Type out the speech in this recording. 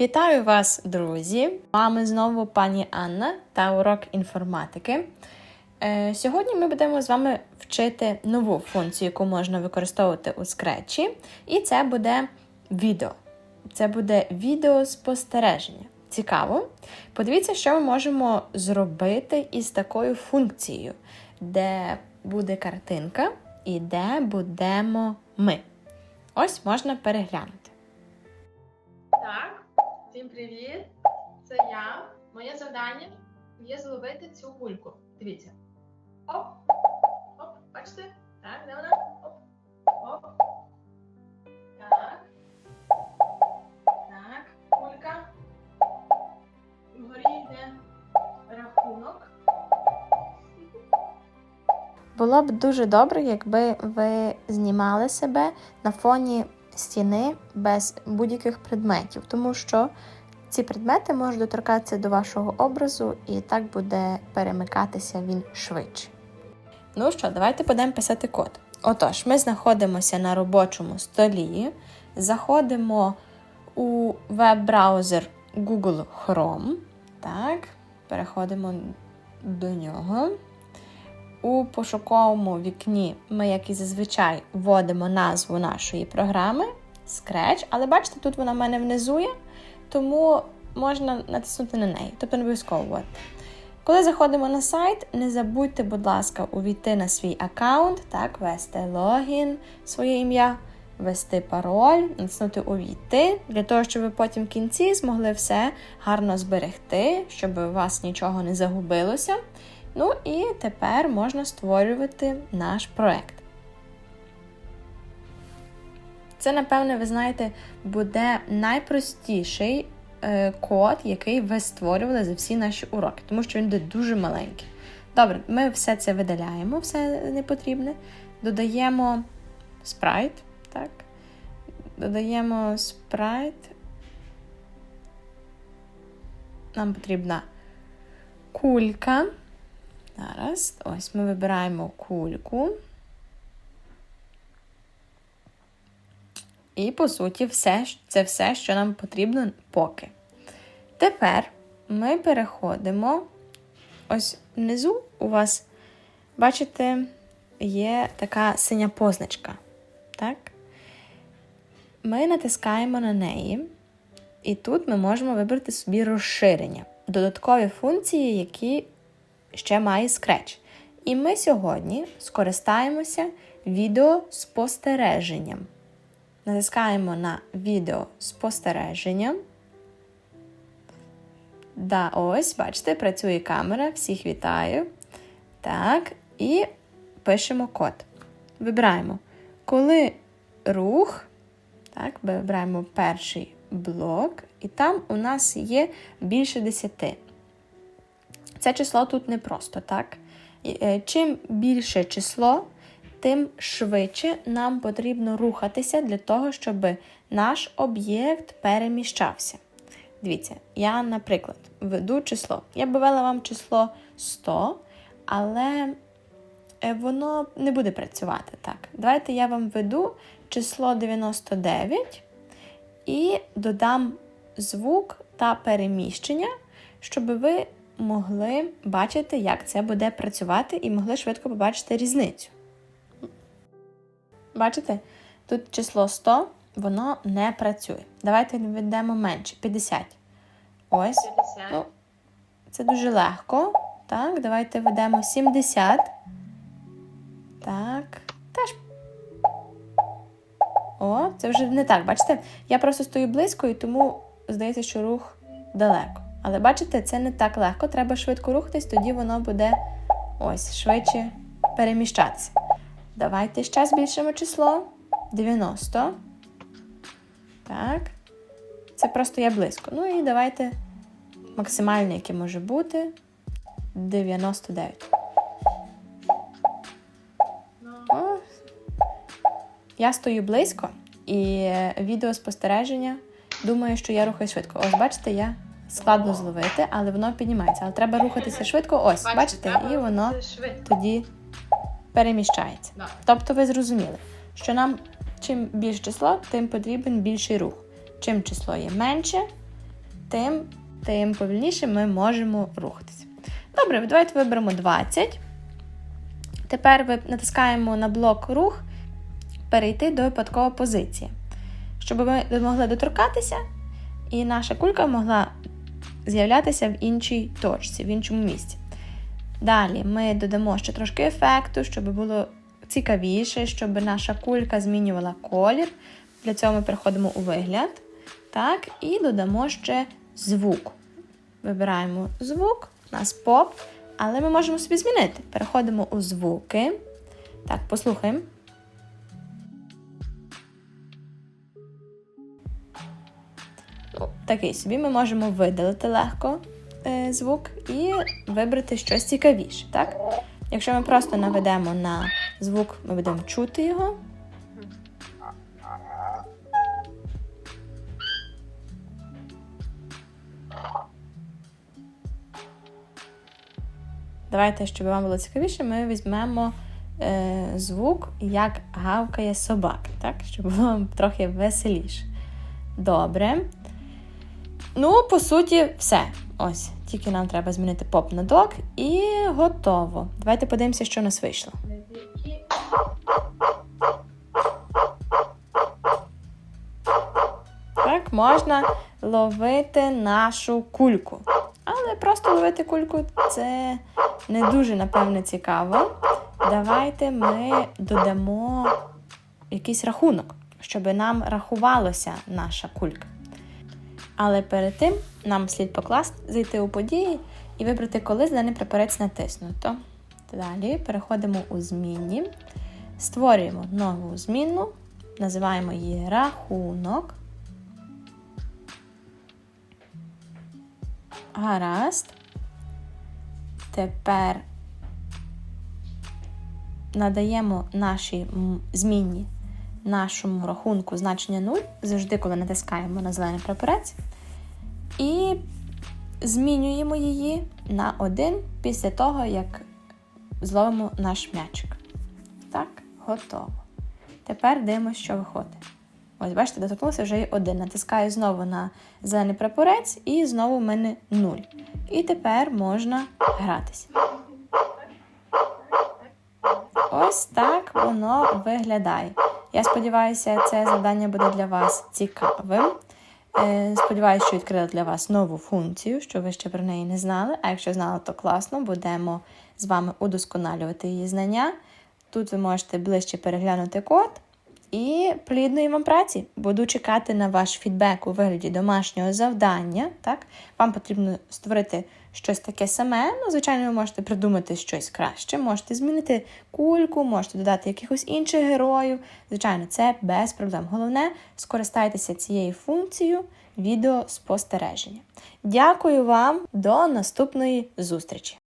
Вітаю вас, друзі! Вами знову пані Анна та урок інформатики. Е, Сьогодні ми будемо з вами вчити нову функцію, яку можна використовувати у скретчі, і це буде відео. Це буде відеоспостереження. Цікаво. Подивіться, що ми можемо зробити із такою функцією, де буде картинка і де будемо ми. Ось можна переглянути. Так, всім привіт! Це я. Моє завдання є зловити цю кульку. Дивіться. Оп! Оп, бачите? Так, де вона? Оп. Оп. Так. Так, кулька. Вгорі йде рахунок. Було б дуже добре, якби ви знімали себе на фоні стіни без будь-яких предметів, тому що ці предмети можуть доторкатися до вашого образу, і так буде перемикатися він швидше. Ну що, давайте будемо писати код. Отож, ми знаходимося на робочому столі, заходимо у веб-браузер Google Chrome. Так, переходимо до нього. У пошуковому вікні ми, як і зазвичай, вводимо назву нашої програми Scratch, але бачите, тут вона в мене внизу є, тому можна натиснути на неї, тобто не обов'язково вводити. Коли заходимо на сайт, не забудьте, будь ласка, увійти на свій аккаунт, так, ввести логін, своє ім'я, ввести пароль, натиснути Увійти, для того, щоб ви потім в кінці змогли все гарно зберегти, щоб у вас нічого не загубилося. Ну і тепер можна створювати наш проект. Це, напевне, ви знаєте, буде найпростіший е, код, який ви створювали за всі наші уроки, тому що він буде дуже маленький. Добре, ми все це видаляємо, все непотрібне. Додаємо спрайт. Так. Додаємо спрайт. Нам потрібна кулька. Зараз, ось ми вибираємо кульку. І, по суті, все, це все, що нам потрібно поки. Тепер ми переходимо. Ось внизу у вас, бачите, є така синя позначка. Так? Ми натискаємо на неї, і тут ми можемо вибрати собі розширення, додаткові функції, які ще має Scratch. І ми сьогодні скористаємося відеоспостереженням. Натискаємо на відеоспостереження. Да, ось, бачите, працює камера, всіх вітаю. Так, і пишемо код. Вибираємо, коли рух, так, вибираємо перший блок, і там у нас є більше 10. Це число тут не просто, так? Чим більше число, тим швидше нам потрібно рухатися для того, щоб наш об'єкт переміщався. Дивіться, я, наприклад, веду число. Я би вела вам число 100, але е, воно не буде працювати так. Давайте я вам веду число 99 і додам звук та переміщення, щоб ви могли бачити, як це буде працювати, і могли швидко побачити різницю. Бачите? Тут число 100, воно не працює. Давайте ведемо менше 50. Ось. 50. Ну, це дуже легко. Так, давайте ведемо 70. Так. Теж. О, це вже не так, бачите? Я просто стою близько і тому здається, що рух далеко. Але бачите, це не так легко. Треба швидко рухатись, тоді воно буде ось швидше переміщатися. Давайте ще збільшимо число 90. Так. Це просто я близько. Ну і давайте максимальне, яке може бути 99. Ну, О, я стою близько і відеоспостереження думаю, що я рухаюсь швидко. Ось, бачите, я складно зловити, але воно піднімається. Але треба рухатися швидко. Ось, бачите, і воно тоді переміщається. Тобто ви зрозуміли, що нам чим більше число, тим потрібен більший рух. Чим число є менше, тим, тим повільніше ми можемо рухатися. Добре, давайте виберемо 20. Тепер ви натискаємо на блок рух перейти до випадкової позиції. Щоб ми могли доторкатися, і наша кулька могла з'являтися в іншій точці, в іншому місці. Далі ми додамо ще трошки ефекту, щоб було цікавіше, щоб наша кулька змінювала колір. Для цього ми переходимо у вигляд. Так, і додамо ще звук. Вибираємо звук, у нас поп, але ми можемо собі змінити. Переходимо у звуки. Так, послухаємо. Такий собі ми можемо видалити легко е, звук і вибрати щось цікавіше. Так? Якщо ми просто наведемо на звук, ми будемо чути його. Давайте, щоб вам було цікавіше, ми візьмемо е, звук, як гавкає собака, так? щоб було трохи веселіше. Добре. Ну, по суті, все. Ось. Тільки нам треба змінити поп на док і готово. Давайте подивимося, що у нас вийшло. Так, можна ловити нашу кульку. Але просто ловити кульку це не дуже, напевне, цікаво. Давайте ми додамо якийсь рахунок, щоб нам рахувалося наша кулька. Але перед тим нам слід покласти, зайти у події і вибрати, коли даний прапорець натиснуто. Далі переходимо у змінні, створюємо нову змінну, називаємо її рахунок. Гаразд. Тепер надаємо нашій змінні нашому рахунку значення 0, завжди, коли натискаємо на зелений прапорець, і змінюємо її на 1 після того, як зловимо наш м'ячик. Так, готово. Тепер дивимося, що виходить. Ось, бачите, доторкнувся вже і один. Натискаю знову на зелений прапорець, і знову в мене 0. І тепер можна гратися. Ось так воно виглядає. Я сподіваюся, це завдання буде для вас цікавим. Е, Сподіваюся, що відкрила для вас нову функцію, що ви ще про неї не знали. А якщо знали, то класно, будемо з вами удосконалювати її знання. Тут ви можете ближче переглянути код. І плідної вам праці. Буду чекати на ваш фідбек у вигляді домашнього завдання. Так? Вам потрібно створити щось таке саме. Ну, звичайно, ви можете придумати щось краще, можете змінити кульку, можете додати якихось інших героїв. Звичайно, це без проблем. Головне, скористайтеся цією функцією відеоспостереження. Дякую вам, до наступної зустрічі!